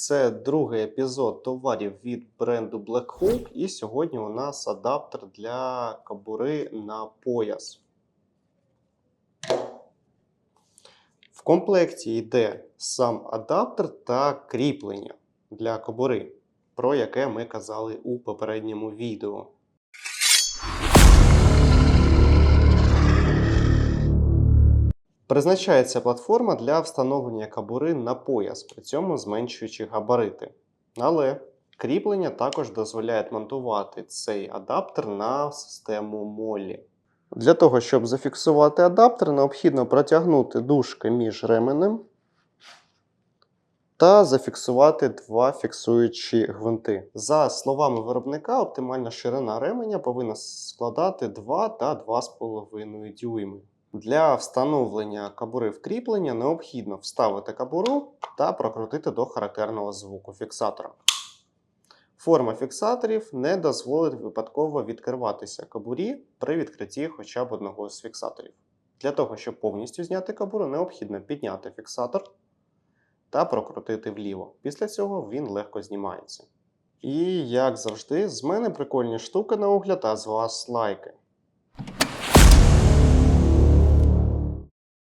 Це другий епізод товарів від бренду Black Hawk. І сьогодні у нас адаптер для кабури на пояс. В комплекті йде сам адаптер та кріплення для кобури, про яке ми казали у попередньому відео. Призначається платформа для встановлення кабури на пояс, при цьому зменшуючи габарити. Але кріплення також дозволяє монтувати цей адаптер на систему молі. Для того, щоб зафіксувати адаптер, необхідно протягнути дужки між ременем та зафіксувати два фіксуючі гвинти. За словами виробника, оптимальна ширина ременя повинна складати 2 та 2,5 дюйми. Для встановлення кабури в кріплення необхідно вставити кабуру та прокрутити до характерного звуку фіксатора. Форма фіксаторів не дозволить випадково відкриватися кабурі при відкритті хоча б одного з фіксаторів. Для того, щоб повністю зняти кабуру, необхідно підняти фіксатор та прокрутити вліво. Після цього він легко знімається. І, як завжди, з мене прикольні штуки на огляд, а з вас лайки.